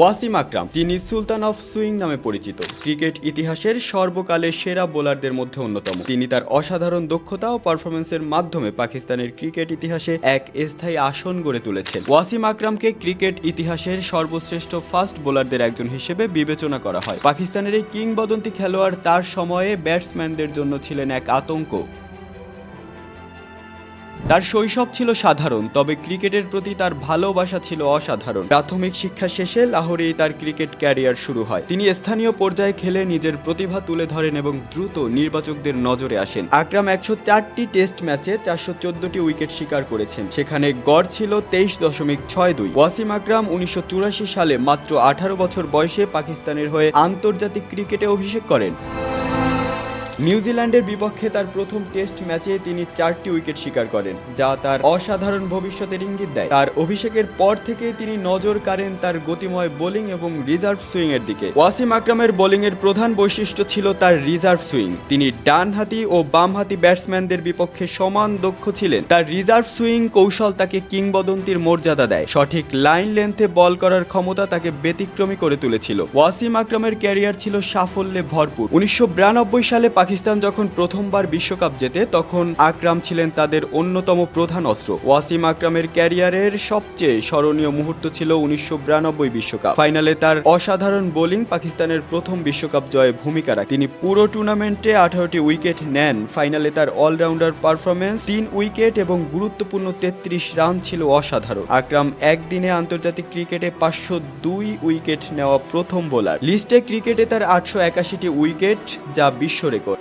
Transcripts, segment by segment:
ওয়াসিম আকরাম, যিনি সুলতান of swing নামে পরিচিত। ক্রিকেট ইতিহাসের সর্বকালের সেরা বোলারদের মধ্যে অন্যতম। তিনি তার অসাধারণ দক্ষতা ও পারফরমেন্সের মাধ্যমে পাকিস্তানের ক্রিকেট ইতিহাসে এক স্থায়ী আসন গড়ে তুলেছেন। ওয়াসিম আকরামকে ক্রিকেট ইতিহাসের সর্বশ্রেষ্ঠ ফাস্ট বোলারদের একজন হিসেবে বিবেচনা করা হয়। পাকিস্তানের এই কিংবদন্তি খেলোয়াড় তার সময়ে ব্যাটসম্যানদের জন্য ছিলেন এক আতঙ্ক। তার শৈশব ছিল সাধারণ, তবে ক্রিকেটের প্রতি তার ভালোবাসা ছিল অসাধারণ। প্রাথমিক শিক্ষা শেষে লাহোরেই তার ক্রিকেট ক্যারিয়ার শুরু হয়। তিনি স্থানীয় পর্যায়ে খেলে নিজের প্রতিভা তুলে ধরেন এবং দ্রুত নির্বাচকদের নজরে আসেন। আকরাম একশো চারটি টেস্ট ম্যাচে চারশো চোদ্দটি উইকেট শিকার করেছেন। সেখানে গড় ছিল তেইশ দশমিক ছয় দুই। ওয়াসিম আকরাম উনিশশো চুরাশি সালে মাত্র আঠারো বছর বয়সে পাকিস্তানের হয়ে আন্তর্জাতিক ক্রিকেটে অভিষেক করেন। নিউজিল্যান্ডের বিপক্ষে তার প্রথম টেস্ট ম্যাচে তিনি চারটি উইকেট শিকার করেন, যা তার অসাধারণ ভবিষ্যতের ইঙ্গিত দেয়। তার অভিষেকের পর থেকে তিনি নজর কাড়েন তার গতিময় বোলিং এবং রিজার্ভ সুইং এর দিকে। ওয়াসিম আকরামের বোলিং এর প্রধান বৈশিষ্ট্য ছিল তার রিজার্ভ সুইং। তিনি ডানহাতি ও বামহাতি ব্যাটসম্যানদের বিপক্ষে সমান দক্ষ ছিলেন। তার রিজার্ভ সুইং কৌশল তাকে কিংবদন্তির মর্যাদা দেয়। সঠিক লাইন লেন্থে বল করার ক্ষমতা তাকে ব্যতিক্রমী করে তুলেছিল। ওয়াসিম আকরামের ক্যারিয়ার ছিল সাফল্যে ভরপুর। উনিশশো বিরানব্বই সালে যখন প্রথমবার বিশ্বকাপ জেতে, তখন আকরাম ছিলেন তাদের অন্যতম প্রধান অস্ত্র। ওয়াসিম আকরামের ক্যারিয়ারের সবচেয়ে স্মরণীয় মুহূর্ত ছিল উনিশশো বিশ্বকাপ। ফাইনালে তার অসাধারণ বোলিং পাকিস্তানের প্রথম বিশ্বকাপ জয়ে ভূমিকা রাখে। তিনি পুরো টুর্নামেন্টে আঠারোটি উইকেট নেন। ফাইনালে তার অলরাউন্ডার পারফরমেন্স তিন উইকেট এবং গুরুত্বপূর্ণ তেত্রিশ রান ছিল অসাধারণ। আকরাম একদিনে আন্তর্জাতিক ক্রিকেটে পাঁচশো দুই উইকেট নেওয়া প্রথম বোলার। লিস্টে ক্রিকেটে তার আটশো একাশিটি উইকেট, যা বিশ্ব রেকর্ড।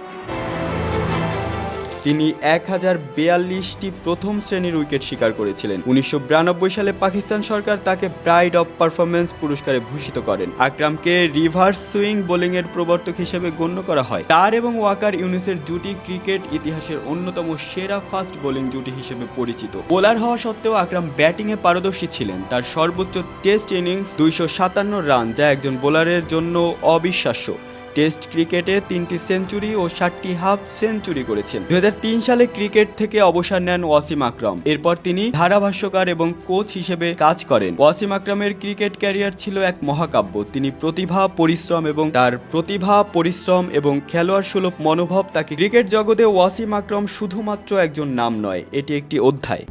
তিনি এক হাজার বিয়াল্লিশটি প্রথম শ্রেণির উইকেট শিকার করেছিলেন। উনিশশো বিরানব্বই সালে পাকিস্তান সরকার তাকে প্রাইড অফ পারফরমেন্স পুরস্কারে ভূষিত করেন। আকরামকে রিভার্স সুইং বোলিং এর প্রবর্তক হিসেবে গণ্য করা হয়। তার এবং ওয়াকার ইউনিসের জুটি ক্রিকেট ইতিহাসের অন্যতম সেরা ফাস্ট বোলিং জুটি হিসেবে পরিচিত। বোলার হওয়া সত্ত্বেও আকরাম ব্যাটিংয়ে পারদর্শী ছিলেন। তার সর্বোচ্চ টেস্ট ইনিংস দুইশো সাতান্ন রান, যা একজন বোলারের জন্য অবিশ্বাস্য। টেস্ট ক্রিকেটে তিনটি সেঞ্চুরি ও ষাটটি হাফ সেঞ্চুরি করেছেন। দু হাজার তিন সালে ক্রিকেট থেকে অবসর নেন ওয়াসিম আকরাম। এরপর তিনি ধারাভাষ্যকার এবং কোচ হিসেবে কাজ করেন। ওয়াসিম আকরামের ক্রিকেট ক্যারিয়ার ছিল এক মহাকাব্য। তিনি প্রতিভা, পরিশ্রম এবং তার প্রতিভা, পরিশ্রম এবং খেলোয়াড় সুলভ মনোভাব তাকে ক্রিকেট জগতে ওয়াসিম আকরাম শুধুমাত্র একজন নাম নয়, এটি একটি অধ্যায়।